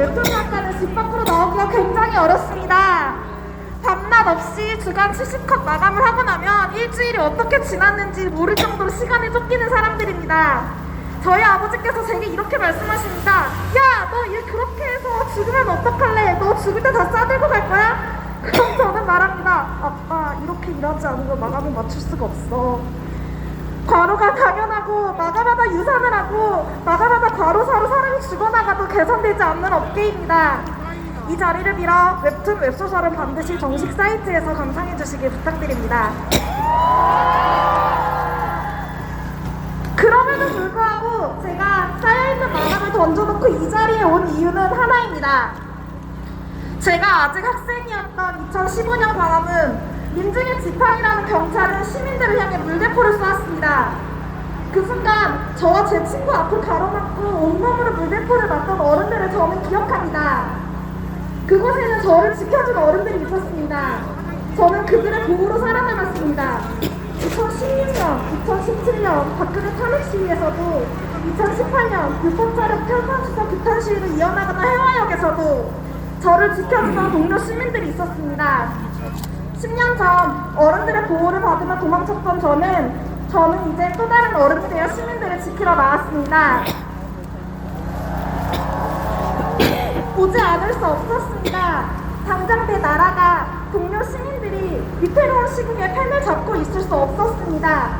아시다시피 웹툰 작가는 집 밖으로 나오기가 굉장히 어렵습니다. 밤낮 없이 주간 70컷 마감을 하고 나면 일주일이 어떻게 지났는지 모를 정도로 시간이 쫓기는 사람들입니다. 저희 아버지께서 제게 이렇게 말씀하십니다. 야, 너 일 그렇게 해서 죽으면 어떡할래? 너 죽을 때 다 싸들고 갈 거야? 그럼 저는 말합니다. 아빠, 이렇게 일하지 않으면 마감을 맞출 수가 없어. 과로가 당연하고 마감하다 유산을 하고 마감하다 과로사로 사람이 죽어나가도 개선되지 않는 업계입니다. 이 자리를 빌어 웹툰 웹소설은 반드시 정식 사이트에서 감상해 주시길 부탁드립니다. 그럼에도 불구하고 제가 쌓여있는 마감을 던져놓고 이 자리에 온 이유는 하나입니다. 제가 아직 학생이었던 2015년 방학은 민중의 지팡이라는 경찰은 시민들을 향해 물대포를 쏘았습니다. 그 순간 저와 제 친구 앞을 가로막고 온몸으로 물대포를 맞던 어른들을 저는 기억합니다. 그곳에는 저를 지켜준 어른들이 있었습니다. 저는 그들의 보호로 살아남았습니다. 2016년, 2017년 박근혜 탄핵 시위에서도 2018년 불법자력 편파수사 규탄 시위를 이어나가던 해화역에서도 저를 지켜주던 동료 시민들이 있었습니다. 10년 전 어른들의 보호를 받으며 도망쳤던 저는 저는 이제 또 다른 되어 시민들을 지키러 나왔습니다. 보지 않을 수 없었습니다. 당장 내 나라가 동료 시민들이 위태로운 시국에 펜을 잡고 있을 수 없었습니다.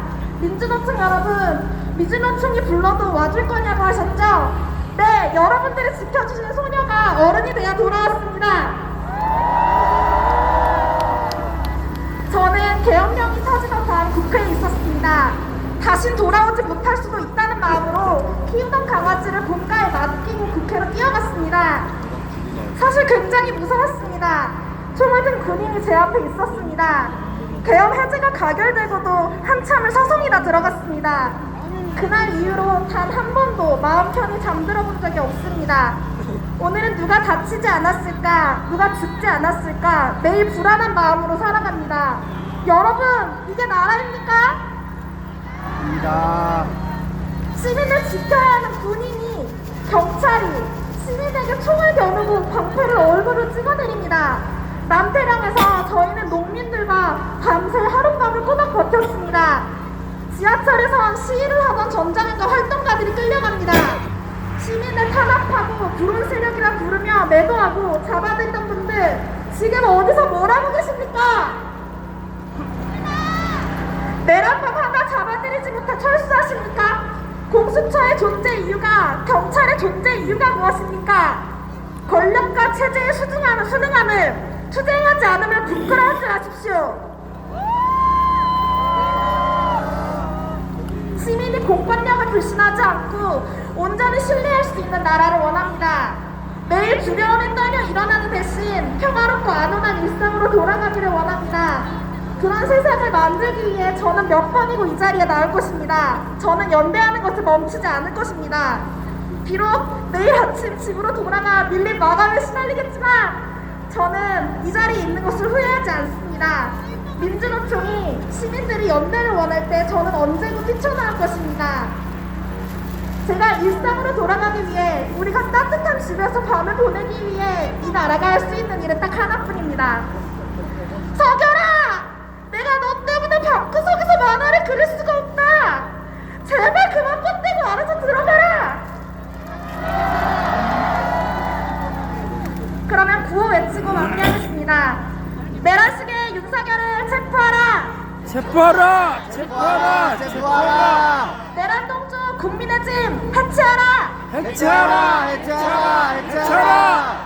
민주노총 여러분, 민주노총이 불러도 와줄 거냐고 하셨죠? 네, 여러분들이 지켜주시는 소녀가 어른이 되어 돌아왔습니다. 다신 돌아오지 못할 수도 있다는 마음으로 키우던 강아지를 본가에 맡기고 국회로 뛰어갔습니다. 사실 굉장히 무서웠습니다. 총을 든 군인이 제 앞에 있었습니다. 계엄 해제가 가결되고도 한참을 서성이다 들어갔습니다. 그날 이후로 단 한 번도 마음 편히 잠들어 본 적이 없습니다. 오늘은 누가 다치지 않았을까, 누가 죽지 않았을까, 매일 불안한 마음으로 살아갑니다. 여러분, 이게 나라입니까? 입니다. 시민을 지켜야 하는 군인이 경찰이 시민에게 총을 겨누고 방패를 얼굴로 찍어내립니다. 남태령에서 저희는 농민들과 밤새 하룻밤을 꼬박 버텼습니다. 지하철에선 시위를 하던 전장인과 활동가들이 끌려갑니다. 시민을 탄압하고 불온 세력이라 부르며 매도하고 잡아들던 분들 지금 어디서 뭐라고 계십니까? 내란법 하 못해 철수하십니까? 공수처의 존재 이유가 경찰의 존재 이유가 무엇입니까? 권력과 체제의 수등함, 수능함을 투쟁하지 않으면 부끄러워하지 마십시오. 시민이 공권력을 불신하지 않고 온전히 신뢰할 수 있는 나라를 원합니다. 매일 두려움에 떨려 일어나는 대신 평화롭고 안온한 일상으로 돌아가기를 원합니다. 그런 세상을 만들기 위해 저는 몇 번이고 이 자리에 나올 것입니다. 저는 연대하는 것을 멈추지 않을 것입니다. 비록 내일 아침 집으로 돌아가 밀린 마감에 시달리겠지만 저는 이 자리에 있는 것을 후회하지 않습니다. 민주노총이 시민들이 연대를 원할 때 저는 언제고 뛰쳐나올 것입니다. 제가 일상으로 돌아가기 위해 우리가 따뜻한 집에서 밤을 보내기 위해 이 나라가 할 수 있는 일은 딱 하나뿐입니다. 석열아! 내가 너 때문에 방구석에서 만화를 그릴 수가 없다! 제발 그만 뻗대고 알아서 들어가라! 그러면 구호 외치고 마무리하겠습니다. 내란식의 윤석열을 체포하라! 체포하라! 체포하라! 체포하라! 내란 동주 국민의 짐 해체하라! 해체하라! 해체하라! 해체하라! 해체하라!